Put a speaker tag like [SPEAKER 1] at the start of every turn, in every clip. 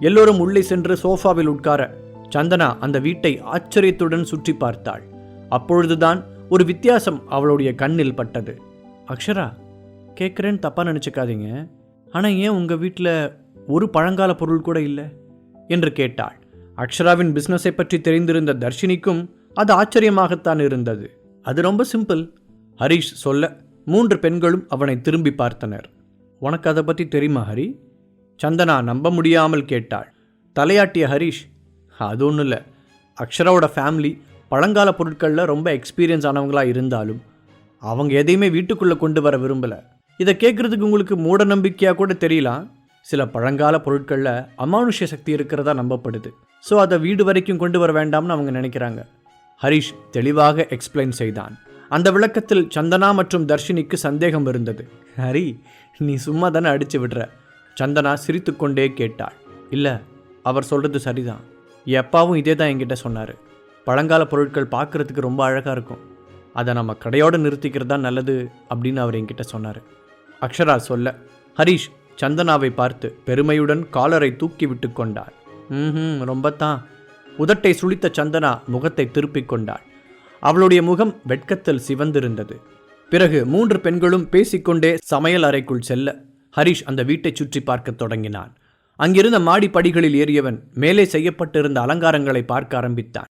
[SPEAKER 1] எல்லோரும் உள்ளே சென்று சோஃபாவில் உட்கார சந்தனா அந்த வீட்டை ஆச்சரியத்துடன் சுற்றி பார்த்தாள். அப்பொழுதுதான் ஒரு வித்தியாசம் அவளுடைய கண்ணில் பட்டது. அக்ஷரா கேட்குறேன்னு தப்பாக நினச்சிக்காதீங்க. ஆனால் ஏன் உங்கள் வீட்டில் ஒரு பழங்கால பொருள் கூட இல்லை? என்று கேட்டாள். அக்ஷராவின் பிஸ்னஸை பற்றி தெரிந்திருந்த தர்ஷினிக்கும் அது ஆச்சரியமாகத்தான் இருந்தது. அது ரொம்ப சிம்பிள் ஹரிஷ் சொல்ல மூன்று பெண்களும் அவனை திரும்பி பார்த்தனர். உனக்கு அதை பற்றி தெரியுமா ஹரி? சந்தனா நம்ப முடியாமல் கேட்டாள். தலையாட்டிய ஹரிஷ் அது ஒன்றும் இல்லை. அக்ஷராவோட ஃபேமிலி பழங்கால பொருட்களில் ரொம்ப எக்ஸ்பீரியன்ஸ் ஆனவங்களா இருந்தாலும் அவங்க எதையுமே வீட்டுக்குள்ளே கொண்டு வர விரும்பலை. இதை கேட்குறதுக்கு உங்களுக்கு மூட நம்பிக்கையாக கூட தெரியலாம் சில பழங்கால பொருட்களில் அமானுஷ்ய சக்தி இருக்கிறதா நம்பப்படுது. ஸோ அதை வீடு வரைக்கும் கொண்டு வர வேண்டாம்னு அவங்க நினைக்கிறாங்க. ஹரிஷ் தெளிவாக எக்ஸ்பிளைன் செய்தான். அந்த விளக்கத்தில் சந்தனா மற்றும் தர்ஷினிக்கு சந்தேகம் இருந்தது. ஹரி நீ சும்மா தானே அடித்து விடுற? சந்தனா சிரித்துக்கொண்டே கேட்டாள். இல்லை அவர் சொல்கிறது சரிதான். எப்பாவும் இதே தான் என்கிட்ட சொன்னார். பழங்கால பொருட்கள் பார்க்குறதுக்கு ரொம்ப அழகாக இருக்கும். அதை நம்ம கடையோடு நிறுத்திக்கிறது தான் நல்லது? அப்படின்னு அவர் என்கிட்ட சொன்னார். அக்ஷரா சொல்ல ஹரிஷ் சந்தனாவை பார்த்து பெருமையுடன் காலரை தூக்கி விட்டு கொண்டாள். ம் ரொம்ப தான் உதட்டை சுளித்த சந்தனா முகத்தை திருப்பிக் கொண்டாள். அவளுடைய முகம் வெட்கத்தில் சிவந்திருந்தது. பிறகு மூன்று பெண்களும் பேசிக்கொண்டே சமையல் அறைக்குள் செல்ல ஹரிஷ் அந்த வீட்டைச் சுற்றி பார்க்கத் தொடங்கினான். அங்கிருந்த மாடி படிகளில் ஏறியவன் மேலே செய்யப்பட்டிருந்த அலங்காரங்களை பார்க்க ஆரம்பித்தான்.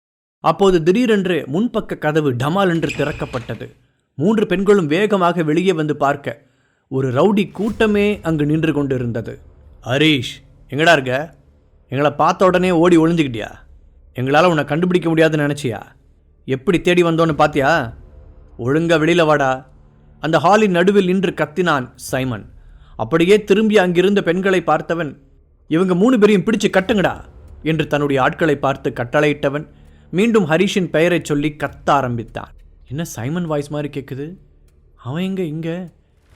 [SPEAKER 1] அப்போது திடீரென்று முன்பக்க கதவு டமால் என்று திறக்கப்பட்டது. மூன்று பெண்களும் வேகமாக வெளியே வந்து பார்க்க ஒரு ரவுடி கூட்டமே அங்கு நின்று கொண்டிருந்தது. ஹரீஷ் எங்கடா இருக்க? எங்களை பார்த்த உடனே ஓடி ஒளிஞ்சுக்கிட்டியா? எங்களால் உன்னை கண்டுபிடிக்க முடியாதுன்னு நினச்சியா? எப்படி தேடி வந்தோன்னு பாத்தியா? ஒழுங்க வெளியில வாடா. அந்த ஹாலின் நடுவில் நின்று கத்தினான் சைமன். அப்படியே திரும்பி அங்கிருந்த பெண்களை பார்த்தவன் இவங்க மூணு பேரையும் பிடிச்சு கட்டுங்கடா என்று தன்னுடைய ஆட்களை பார்த்து கட்டளையிட்டவன் மீண்டும் ஹரிஷின் பெயரைச் சொல்லி கத்த ஆரம்பித்தான். என்ன சைமன் வாய்ஸ் மாதிரி கேட்குது அவன் எங்க இங்க?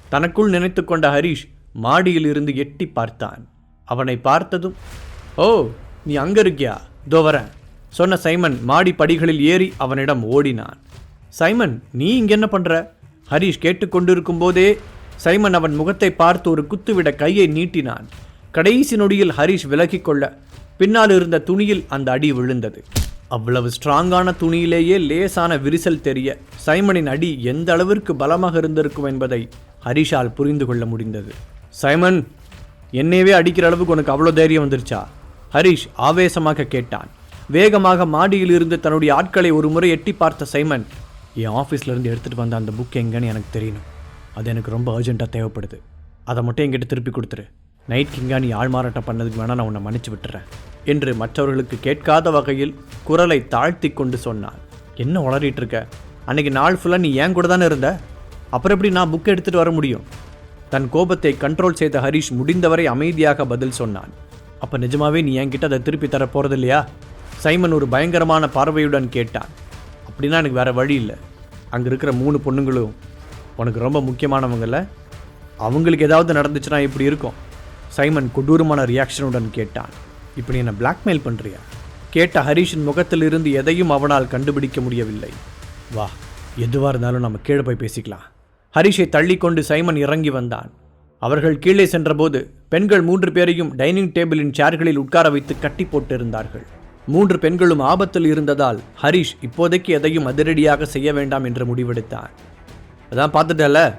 [SPEAKER 1] தனக்குள் நினைத்து கொண்ட ஹரிஷ் மாடியில் இருந்து எட்டி பார்த்தான். அவனை பார்த்ததும் ஓ நீ அங்க இருக்கியா? இதோ வரேன் சொன்ன சைமன் மாடி படிகளில் ஏறி அவனிடம் ஓடினான். சைமன் நீ இங்க என்ன பண்ற? ஹரிஷ் கேட்டுக்கொண்டிருக்கும் போதே சைமன் அவன் முகத்தை பார்த்து ஒரு குத்துவிட கையை நீட்டினான். கடைசி நொடியில் ஹரிஷ் விலகிக்கொள்ள பின்னால் இருந்த துணியில் அந்த அடி விழுந்தது. அவ்வளவு ஸ்ட்ராங்கான துணியிலேயே லேசான விரிசல் தெரிய சைமனின் அடி எந்த அளவிற்கு பலமாக இருந்திருக்கும் என்பதை ஹரிஷால் புரிந்து கொள்ள முடிந்தது. சைமன் என்னையவே அடிக்கிற அளவுக்கு உனக்கு அவ்வளோ தைரியம் வந்துருச்சா? ஹரிஷ் ஆவேசமாக கேட்டான். வேகமாக மாடியில் இருந்து தன்னுடைய ஆட்களை ஒரு முறை எட்டி பார்த்த சைமன் என் ஆஃபீஸ்லேருந்து எடுத்துகிட்டு வந்த அந்த புக் எங்கன்னு எனக்கு தெரியணும். அது எனக்கு ரொம்ப அர்ஜென்ட்டாக தேவைப்படுது. அதை மட்டும் என்கிட்ட திருப்பி கொடுத்துரு. நைட் கிங்கா நீ ஆள் மாறாட்டம் பண்ணதுக்கு வேணா நான் உன்னை மன்னிச்சு விட்டுறேன். என்று மற்றவர்களுக்கு கேட்காத வகையில் குரலை தாழ்த்தி கொண்டு சொன்னான். என்ன உளறிட்டு இருக்க? அன்னைக்கு நாள் ஃபுல்லாக நீ ஏன் கூட தானே இருந்த? அப்புறம் எப்படி நான் புக் எடுத்துகிட்டு வர முடியும்? தன் கோபத்தை கண்ட்ரோல் செய்த ஹரிஷ் முடிந்தவரை அமைதியாக பதில் சொன்னான். அப்போ நிஜமாவே நீ என்கிட்ட அதை திருப்பி தர போகிறது இல்லையா சைமன் ஒரு பயங்கரமான பார்வையுடன் கேட்டான். அப்படின்னா எனக்கு வேறு வழி இல்லை. அங்கே இருக்கிற மூணு பொண்ணுங்களும் உனக்கு ரொம்ப முக்கியமானவங்கள அவங்களுக்கு ஏதாவது நடந்துச்சுன்னா இப்படி இருக்கும். சைமன் கொடூரமான ரியாக்ஷனுடன் கேட்டான். இப்படி என்னை பிளாக்மெயில் பண்ணுறியா கேட்ட ஹரிஷின் முகத்திலிருந்து எதையும் அவனால் கண்டுபிடிக்க முடியவில்லை. வா எதுவாக இருந்தாலும் நம்ம கீழே போய் பேசிக்கலாம். ஹரிஷை தள்ளிக்கொண்டு சைமன் இறங்கி வந்தான். அவர்கள் கீழே சென்றபோது பெண்கள் மூன்று பேரையும் டைனிங் டேபிளின் சேர்களில் உட்கார வைத்து கட்டி போட்டிருந்தார்கள். மூன்று பெண்களும் ஆபத்தில் இருந்ததால் ஹரிஷ் இப்போதைக்கு எதையும் அதிரடியாக செய்ய வேண்டாம் என்று முடிவெடுத்தான். அதான் பார்த்துட்டல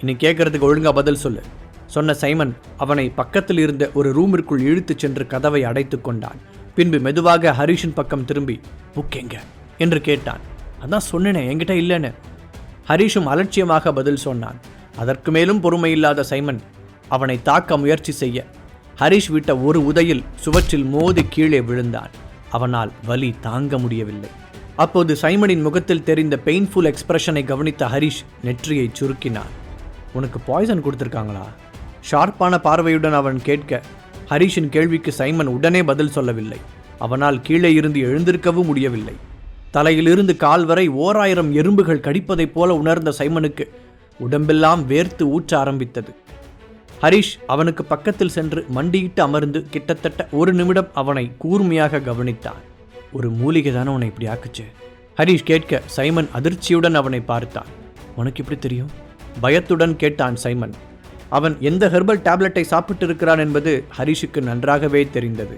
[SPEAKER 1] இனி கேட்கறதுக்கு ஒழுங்காக பதில் சொல்லு. சொன்ன சைமன் அவனை பக்கத்தில் இருந்த ஒரு ரூமிற்குள் இழுத்துச் சென்று கதவை அடைத்துக் கொண்டான். பின்பு மெதுவாக ஹரிஷின் பக்கம் திரும்பி புக் எங்க? என்று கேட்டான். அதான் சொன்னேனே என்கிட்ட இல்லைன்னு. ஹரிஷும் அலட்சியமாக பதில் சொன்னான். அதற்கு மேலும் பொறுமை இல்லாத சைமன் அவனை தாக்க முயற்சி செய்ய. ஹரிஷ் விட்ட ஒரு உதையில் சுவற்றில் மோதி கீழே விழுந்தான். அவனால் வலி தாங்க முடியவில்லை. அப்போது சைமனின் முகத்தில் தெரிந்த பெயின்ஃபுல் எக்ஸ்பிரஷனை கவனித்த ஹரிஷ் நெற்றியை சுருக்கினான். உனக்கு பாய்சன் கொடுத்துருக்காங்களா? ஷார்ப்பான பார்வையுடன் அவன் கேட்க ஹரிஷின் கேள்விக்கு சைமன் உடனே பதில் சொல்லவில்லை. அவனால் கீழே இருந்து எழுந்திருக்கவும் முடியவில்லை. தலையிலிருந்து கால் வரை ஓராயிரம் எறும்புகள் கடிப்பதைப் போல உணர்ந்த சைமனுக்கு உடம்பெல்லாம் வேர்த்து ஊற்ற ஆரம்பித்தது. ஹரிஷ் அவனுக்கு பக்கத்தில் சென்று மண்டியிட்டு அமர்ந்து கிட்டத்தட்ட ஒரு நிமிடம் அவனை கூர்மையாக கவனித்தான். ஒரு மூலிகை தானே உன்னை இப்படி ஆக்குச்சு? ஹரிஷ் கேட்க சைமன் அதிர்ச்சியுடன் அவனை பார்த்தான். உனக்கு எப்படி தெரியும்? பயத்துடன் கேட்டான் சைமன். அவன் எந்த ஹெர்பல் டேப்லெட்டை சாப்பிட்டு இருக்கிறான் என்பது ஹரிஷுக்கு நன்றாகவே தெரிந்தது.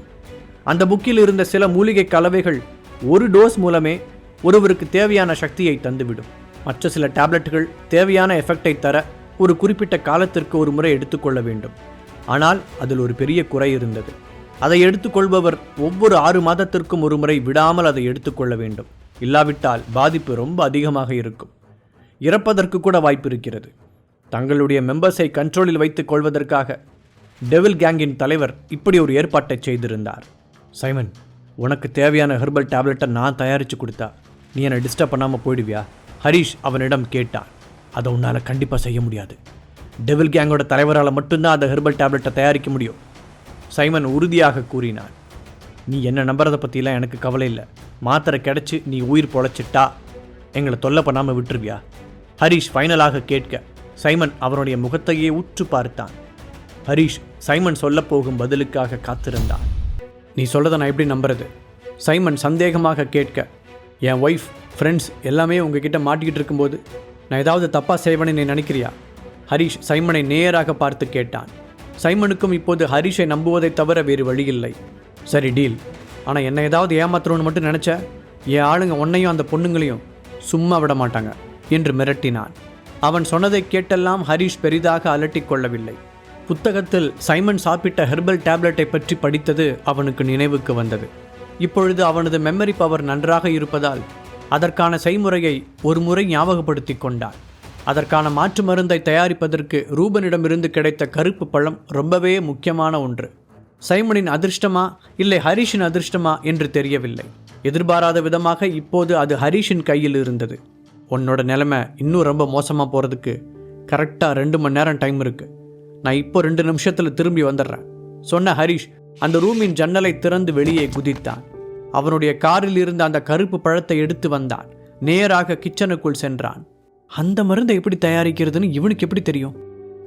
[SPEAKER 1] அந்த புக்கில் இருந்த சில மூலிகை கலவைகள் ஒரு டோஸ் மூலமே ஒருவருக்கு தேவையான சக்தியை தந்துவிடும். மற்ற சில டேப்லெட்டுகள் தேவையான எஃபெக்டை தர ஒரு குறிப்பிட்ட காலத்திற்கு ஒரு முறை எடுத்துக்கொள்ள வேண்டும். ஆனால் அதில் ஒரு பெரிய குறை இருந்தது. அதை எடுத்துக்கொள்பவர் ஒவ்வொரு ஆறு மாதத்திற்கும் ஒரு முறை விடாமல் அதை எடுத்துக்கொள்ள வேண்டும். இல்லாவிட்டால் பாதிப்பு ரொம்ப அதிகமாக இருக்கும். இறப்பதற்கு கூட வாய்ப்பு இருக்கிறது. தங்களுடைய மெம்பர்ஸை கண்ட்ரோலில் வைத்துக் கொள்வதற்காக டெவில் கேங்கின் தலைவர் இப்படி ஒரு ஏற்பாட்டை செய்திருந்தார். சைமன் உனக்கு தேவையான ஹெர்பல் டேப்லெட்டை நான் தயாரித்து கொடுத்தா நீ என்னை டிஸ்டர்ப் பண்ணாமல் போயிடுவியா? ஹரிஷ் அவனிடம் கேட்டான். அதை உன்னால் கண்டிப்பாக செய்ய முடியாது. டெவில் கேங்கோட தலைவரால் மட்டும்தான் அந்த ஹெர்பல் டேப்லெட்டை தயாரிக்க முடியும். சைமன் உறுதியாக கூறினான். நீ என்ன நம்புறதை பற்றிலாம் எனக்கு கவலை இல்லை. மாத்திரை கிடச்சி நீ உயிர் பொழைச்சிட்டா எங்களை தொல்லை பண்ணாமல் விட்டுருவியா? ஹரிஷ் ஃபைனலாக கேட்க சைமன் அவனுடைய முகத்தையே உற்று பார்த்தான். ஹரிஷ் சைமன் சொல்லப்போகும் பதிலுக்காக காத்திருந்தான். நீ சொல்கிறத நான் எப்படி நம்புறது? சைமன் சந்தேகமாக கேட்க என் ஒய்ஃப் ஃப்ரெண்ட்ஸ் எல்லாமே உங்ககிட்ட மாட்டிக்கிட்டு இருக்கும்போது நான் ஏதாவது தப்பாக செய்வேன்னு நீ நினைக்கிறியா? ஹரிஷ் சைமனை நேராக பார்த்து கேட்டான். சைமனுக்கும் இப்போது ஹரிஷை நம்புவதை தவிர வேறு வழியில்லை. சரி டீல். ஆனால் என்னை ஏதாவது ஏமாத்துறோன்னு மட்டும் நினச்ச என் ஆளுங்க உன்னையும் அந்த பொண்ணுங்களையும் சும்மா விட மாட்டாங்க என்று மிரட்டினான். அவன் சொன்னதை கேட்டெல்லாம் ஹரிஷ் பெரிதாக அலட்டிக் கொள்ளவில்லை. புத்தகத்தில் சைமன் சாப்பிட்ட ஹெர்பல் டேப்லெட்டை பற்றி படித்தது அவனுக்கு நினைவுக்கு வந்தது. இப்பொழுது அவனது மெமரி பவர் நன்றாக இருப்பதால் அதற்கான செய்முறையை ஒரு முறை ஞாபகப்படுத்தி கொண்டான். அதற்கான மாற்று மருந்தை தயாரிப்பதற்கு ரூபனிடமிருந்து கிடைத்த கருப்பு பழம் ரொம்பவே முக்கியமான ஒன்று. சைமனின் அதிர்ஷ்டமா இல்லை ஹரிஷின் அதிர்ஷ்டமா என்று தெரியவில்லை. எதிர்பாராத விதமாக இப்போது அது ஹரிஷின் கையில் இருந்தது. உன்னோட நிலைமை இன்னும் ரொம்ப மோசமாக போகிறதுக்கு கரெக்டாக ரெண்டு மணி நேரம் டைம் இருக்குது நான் இப்போ ரெண்டு நிமிஷத்தில் திரும்பி வந்துடுறேன். சொன்ன ஹரிஷ் அந்த ரூமின் ஜன்னலை திறந்து வெளியே குதித்தான். அவனுடைய காரில் இருந்த அந்த கருப்பு பழத்தை எடுத்து வந்தான். நேராக கிச்சனுக்குள் சென்றான். அந்த மருந்தை எப்படி தயாரிக்கிறதுன்னு இவனுக்கு எப்படி தெரியும்?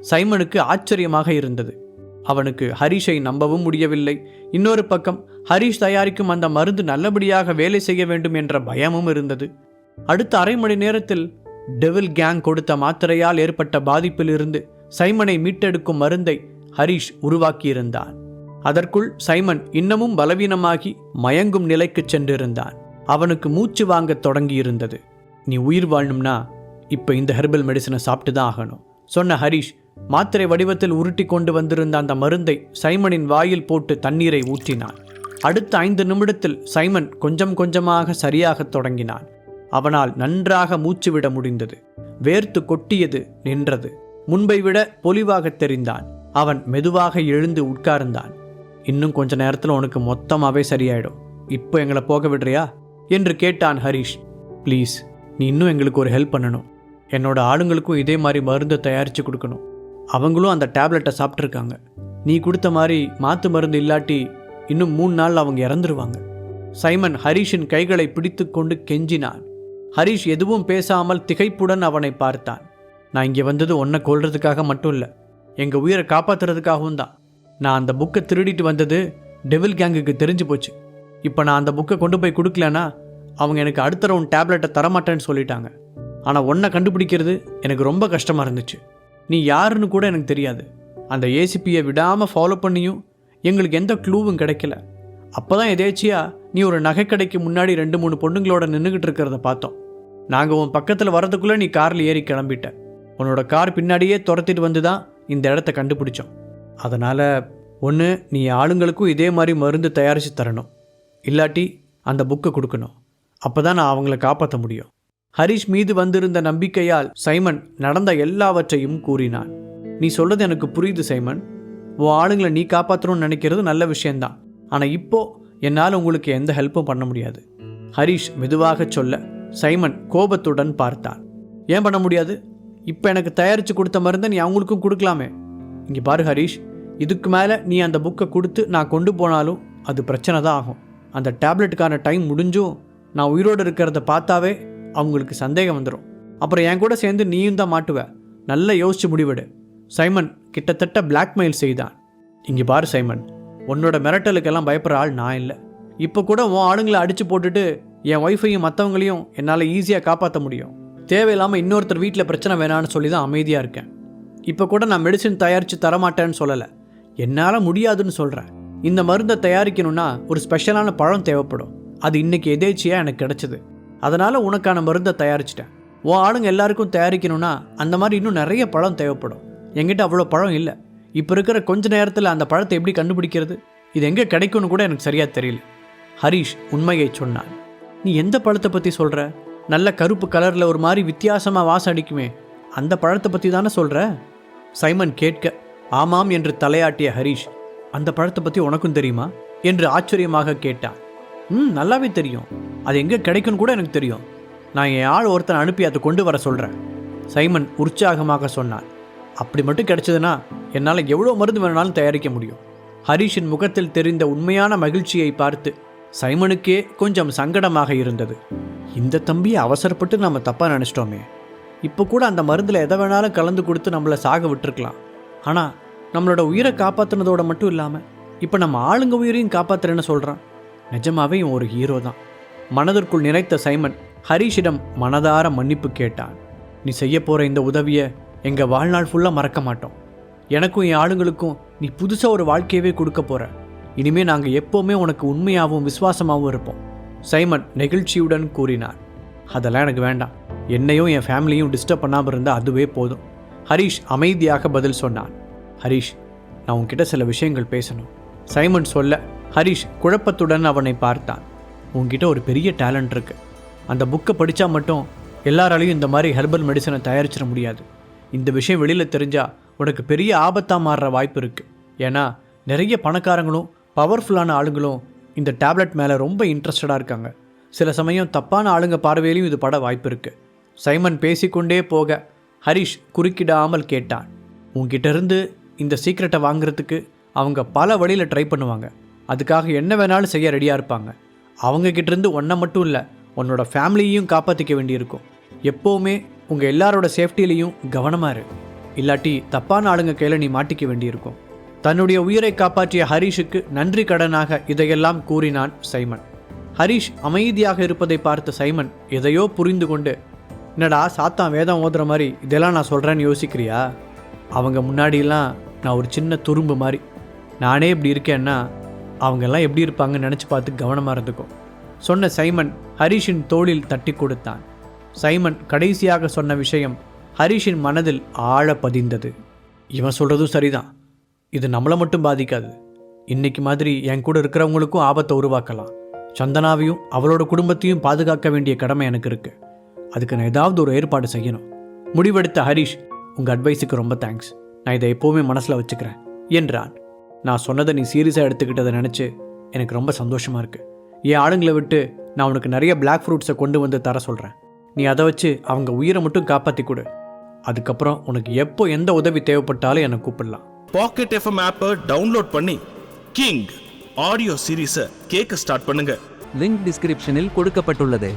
[SPEAKER 1] சைமனுக்கு ஆச்சரியமாக இருந்தது. அவனுக்கு ஹரிஷை நம்பவும் முடியவில்லை. இன்னொரு பக்கம் ஹரிஷ் தயாரிக்கும் அந்த மருந்து நல்லபடியாக வேலை செய்ய வேண்டும் என்ற பயமும் இருந்தது. அடுத்த அரை மணி நேரத்தில் டெவில் கேங் கொடுத்த மாத்திரையால் ஏற்பட்ட பாதிப்பிலிருந்து சைமனை மீட்டெடுக்கும் மருந்தை ஹரிஷ் உருவாக்கியிருந்தான். அதற்குள் சைமன் இன்னமும் பலவீனமாகி மயங்கும் நிலைக்கு சென்றிருந்தான். அவனுக்கு மூச்சு வாங்கத் தொடங்கியிருந்தது. நீ உயிர் வாழணும்னா இப்போ இந்த ஹெர்பல் மெடிசனை சாப்பிட்டு தான் ஆகணும். சொன்ன ஹரிஷ் மாத்திரை வடிவத்தில் உருட்டி கொண்டு வந்திருந்த அந்த மருந்தை சைமனின் வாயில் போட்டு தண்ணீரை ஊற்றினான். அடுத்த ஐந்து நிமிடத்தில் சைமன் கொஞ்சம் கொஞ்சமாக சரியாகத் தொடங்கினான். அவனால் நன்றாக மூச்சுவிட முடிந்தது. வேர்த்து கொட்டியது நின்றது. முன்பை விட பொலிவாக தெரிந்தான். அவன் மெதுவாக எழுந்து உட்கார்ந்தான். இன்னும் கொஞ்ச நேரத்தில் உனக்கு மொத்தமாகவே சரியாயிடும். இப்போ எங்களை போக விடுறியா? என்று கேட்டான் ஹரிஷ். ப்ளீஸ் நீ இன்னும் எங்களுக்கு ஒரு ஹெல்ப் பண்ணணும். என்னோடய ஆளுங்களுக்கும் இதே மாதிரி மருந்தை தயாரித்து கொடுக்கணும். அவங்களும் அந்த டேப்லெட்டை சாப்பிட்ருக்காங்க நீ கொடுத்த மாதிரி மாத்து மருந்து இல்லாட்டி இன்னும் மூணு நாள் அவங்க இறந்துருவாங்க. சைமன் ஹரிஷின் கைகளை பிடித்து கொண்டு கெஞ்சினான். ஹரிஷ் எதுவும் பேசாமல் திகைப்புடன் அவனை பார்த்தான். நான் இங்கே வந்தது ஒன்றை கொள்றதுக்காக மட்டும் இல்லை எங்கள் உயிரை காப்பாற்றுறதுக்காகவும் தான். நான் அந்த புக்கை திருடிட்டு வந்தது டெவில் கேங்குக்கு தெரிஞ்சு போச்சு. இப்போ நான் அந்த புக்கை கொண்டு போய் கொடுக்கலன்னா அவங்க எனக்கு அடுத்த ரவுண்ட் டேப்லெட்டை தரமாட்டேன்னு சொல்லிட்டாங்க. ஆனால் ஒன்றை கண்டுபிடிக்கிறது எனக்கு ரொம்ப கஷ்டமாக இருந்துச்சு. நீ யாருன்னு கூட எனக்கு தெரியாது. அந்த ஏசிபியை விடாமல் ஃபாலோ பண்ணியும் எங்களுக்கு எந்த க்ளூவும் கிடைக்கல. அப்போ தான் எதேச்சியாக நீ ஒரு நகைக்கடைக்கு முன்னாடி ரெண்டு மூணு பொண்ணுங்களோட நின்றுக்கிட்டு இருக்கிறத பார்த்தோம். நாங்கள் உன் பக்கத்தில் வரதுக்குள்ளே நீ காரில் ஏறி கிளம்பிட்ட. உன்னோட கார் பின்னாடியே துரத்திட்டு வந்து தான் இந்த இடத்த கண்டுபிடிச்சோம். அதனால் ஒன்று நீ ஆளுங்களுக்கும் இதே மாதிரி மருந்து தயாரித்து தரணும். இல்லாட்டி அந்த புக்கை கொடுக்கணும். அப்போ தான் நான் அவங்கள காப்பாற்ற முடியும். ஹரிஷ் மீது வந்திருந்த நம்பிக்கையால் சைமன் நடந்த எல்லாவற்றையும் கூறினான். நீ சொல்றது எனக்கு புரியுது சைமன். உன் ஆளுங்களை நீ காப்பாற்றணும்னு நினைக்கிறது நல்ல விஷயம்தான். ஆனால் இப்போ என்னால் உங்களுக்கு எந்த ஹெல்ப்பும் பண்ண முடியாது. ஹரிஷ் மெதுவாக சொல்ல சைமன் கோபத்துடன் பார்த்தான். ஏன் பண்ண முடியாது? இப்போ எனக்கு தயாரித்து கொடுத்த மருந்தை நீ அவங்களுக்கும் கொடுக்கலாமே. இங்கே பாரு ஹரிஷ் இதுக்கு மேலே நீ அந்த புக்கை கொடுத்து நான் கொண்டு போனாலும் அது பிரச்சனை தான் ஆகும். அந்த டேப்லெட்டுக்கான டைம் முடிஞ்சும் நான் உயிரோடு இருக்கிறத பார்த்தாவே அவங்களுக்கு சந்தேகம் வந்துடும் அப்புறம் என் கூட சேர்ந்து நீயும் தான் மாட்டுவ. நல்லா யோசிச்சு முடிவெடு. சைமன் கிட்டத்தட்ட பிளாக்மெயில் செய்தான். இங்கே பாரு சைமன் உன்னோட மிரட்டலுக்கெல்லாம் பயப்படுற ஆள் நான் இல்லை. இப்போ கூட உன் ஆளுங்களை அடித்து போட்டுட்டு என் ஒய்ஃபையும் மற்றவங்களையும் என்னால் ஈஸியாக காப்பாற்ற முடியும். தேவையில்லாமல் இன்னொருத்தர் வீட்டில் பிரச்சனை வேணான்னு சொல்லி தான் அமைதியாக இருக்கேன். இப்போ கூட நான் மெடிசின் தயாரித்து தரமாட்டேன்னு சொல்லலை. என்னால் முடியாதுன்னு சொல்கிறேன் இந்த மருந்தை தயாரிக்கணும்னா ஒரு ஸ்பெஷலான பழம் தேவைப்படும். அது இன்னைக்கு எதேச்சியாக எனக்கு கிடச்சிது. அதனால் உனக்கான மருந்தை தயாரிச்சிட்டேன். உன் ஆளுங்க எல்லாருக்கும் தயாரிக்கணும்னா அந்த மாதிரி இன்னும் நிறைய பழம் தேவைப்படும். எங்கிட்ட அவ்வளோ பழம் இல்லை. இப்போ இருக்கிற கொஞ்ச நேரத்தில் அந்த பழத்தை எப்படி கண்டுபிடிக்கிறது? இது எங்கே கிடைக்கும்னு கூட எனக்கு சரியாக தெரியல. ஹரிஷ் உண்மையை சொன்னான். நீ எந்த பழத்தை பற்றி சொல்கிற நல்ல கருப்பு கலரில் ஒரு மாதிரி வித்தியாசமாக வாசம் அடிக்குமே. அந்த பழத்தை பற்றி தானே சொல்கிற சைமன் கேட்க ஆமாம் என்று தலையாட்டிய ஹரிஷ் அந்த பழத்தை பற்றி உனக்கும் தெரியுமா? என்று ஆச்சரியமாக கேட்டான். ம் நல்லாவே தெரியும். அது எங்கே கிடைக்கும்னு கூட எனக்கு தெரியும். நான் என் ஆள் ஒருத்தனை அனுப்பி அதை கொண்டு வர சொல்கிறேன் சைமன் உற்சாகமாக சொன்னான். அப்படி மட்டும் கிடைச்சதுன்னா என்னால் எவ்வளோ மருந்து வேணாலும் தயாரிக்க முடியும். ஹரிஷின் முகத்தில் தெரிந்த உண்மையான மகிழ்ச்சியை பார்த்து சைமனுக்கே கொஞ்சம் சங்கடமாக இருந்தது. இந்த தம்பியை அவசரப்பட்டு நம்ம தப்பாக நினச்சிட்டோமே. இப்போ கூட அந்த மருந்தில் எதை வேணாலும் கலந்து கொடுத்து நம்மளை சாக விட்டுருக்கலாம். ஆனால் நம்மளோட உயிரை காப்பாற்றுனதோட மட்டும் இல்லாமல் இப்போ நம்ம ஆளுங்க உயிரையும் காப்பாற்றுறேன்னு சொல்கிறான் நிஜமாவே இவன் ஒரு ஹீரோ தான். மனதிற்குள் நினைத்த சைமன் ஹரிஷிடம் மனதார மன்னிப்பு கேட்டான். நீ செய்ய போகிற இந்த உதவியை எங்கள் வாழ்நாள் ஃபுல்லாக மறக்க மாட்டோம். எனக்கும் என் ஆளுங்களுக்கும் நீ புதுசாக ஒரு வாழ்க்கையவே கொடுக்க போகிற இனிமேல் நாங்கள் எப்போவுமே உனக்கு உண்மையாகவும் விசுவாசமாகவும் இருப்போம். சைமன் நெகிழ்ச்சியுடன் கூறினார். அதெல்லாம் எனக்கு வேண்டாம். என்னையும் என் ஃபேமிலியும் டிஸ்டர்ப் பண்ணாமல் இருந்தால் அதுவே போதும். ஹரிஷ் அமைதியாக பதில் சொன்னான். ஹரிஷ் நான் உன்கிட்ட சில விஷயங்கள் பேசணும். சைமன் சொல்ல ஹரிஷ் குழப்பத்துடன் அவனை பார்த்தான். உங்ககிட்ட ஒரு பெரிய டேலண்ட் இருக்கு. அந்த புக்கை படித்தா மட்டும் எல்லாராலையும் இந்த மாதிரி ஹெர்பல் மெடிசனை தயாரிச்சிட முடியாது. இந்த விஷயம் வெளியில் தெரிஞ்சால் உனக்கு பெரிய ஆபத்தாக மாறுற வாய்ப்பு இருக்குது ஏன்னா நிறைய பணக்காரங்களும் பவர்ஃபுல்லான ஆளுங்களும் இந்த டேப்லெட் மேலே ரொம்ப இன்ட்ரெஸ்டடாக இருக்காங்க. சில சமயம் தப்பான ஆளுங்க பார்வையிலையும் இது பட வாய்ப்பு இருக்குது சைமன் பேசிக்கொண்டே போக ஹரிஷ் குறுக்கிடாமல் கேட்டான். உங்ககிட்டருந்து இந்த சீக்ரெட்டை வாங்குறதுக்கு அவங்க பல வழியில் ட்ரை பண்ணுவாங்க. அதுக்காக என்ன வேணாலும் செய்ய ரெடியாக இருப்பாங்க. அவங்க ஒன்றை மட்டும் இல்லை உன்னோட ஃபேமிலியையும் காப்பாற்றிக்க வேண்டியிருக்கும். எப்போவுமே உங்கள் எல்லாரோட சேஃப்டிலையும் கவனமாக இரு. இல்லாட்டி தப்பான ஆளுங்க கையில் நீ மாட்டிக்க வேண்டியிருக்கும். தன்னுடைய உயிரை காப்பாற்றிய ஹரிஷுக்கு நன்றி கடனாக இதையெல்லாம் கூறினான் சைமன். ஹரிஷ் அமைதியாக இருப்பதை பார்த்த சைமன் எதையோ புரிந்து கொண்டு என்னடா சாத்தான் வேதம் ஓதுற மாதிரி இதெல்லாம் நான் சொல்கிறேன்னு யோசிக்கிறியா? அவங்க முன்னாடியெல்லாம் நான் ஒரு சின்ன துரும்பு மாதிரி நானே இப்படி இருக்கேன்னா அவங்கெல்லாம் எப்படி இருப்பாங்கன்னு நினச்சி பார்த்து கவனமாக இருந்துக்கும் சொன்ன சைமன் ஹரிஷின் தோளில் தட்டி கொடுத்தான். சைமன் கடைசியாக சொன்ன விஷயம் ஹரிஷின் மனதில் ஆழ பதிந்தது. இவன் சொல்கிறதும் சரிதான். இது நம்மளை மட்டும் பாதிக்காது. இன்னைக்கு மாதிரி என் கூட இருக்கிறவங்களுக்கும் ஆபத்தை உருவாக்கலாம். சந்தனாவையும் அவளோட குடும்பத்தையும் பாதுகாக்க வேண்டிய கடமை எனக்கு இருக்குது அதுக்கு நான் ஏதாவது ஒரு ஏற்பாடு செய்யணும். முடிவெடுத்த ஹரிஷ் உங்கள் அட்வைஸுக்கு ரொம்ப தேங்க்ஸ் நான் இதை எப்போவுமே மனசில் வச்சுக்கிறேன் என்றான். நான் சொன்னதை நீ சீரியஸாக எடுத்துக்கிட்டதை நினச்சி எனக்கு ரொம்ப சந்தோஷமாக இருக்குது என் ஆளுங்களை விட்டு நான் உனக்கு நிறைய பிளாக் ஃப்ரூட்ஸை கொண்டு வந்து தர சொல்கிறேன் நீ அதை வச்சு அவங்க உயிரை மட்டும் காப்பாற்றி கொடு. அதுக்கப்புறம் உனக்கு எப்போ எந்த உதவி தேவைப்பட்டாலும் என்னை கூப்பிடலாம்.
[SPEAKER 2] பாக்கெட் எஃப்எம் ஆப்பை டவுன்லோட் பண்ணி கிங் ஆடியோ சீரீஸை கேட்க ஸ்டார்ட் பண்ணுங்க.
[SPEAKER 3] லிங்க் டிஸ்கிரிப்ஷனில் கொடுக்கப்பட்டுள்ளது.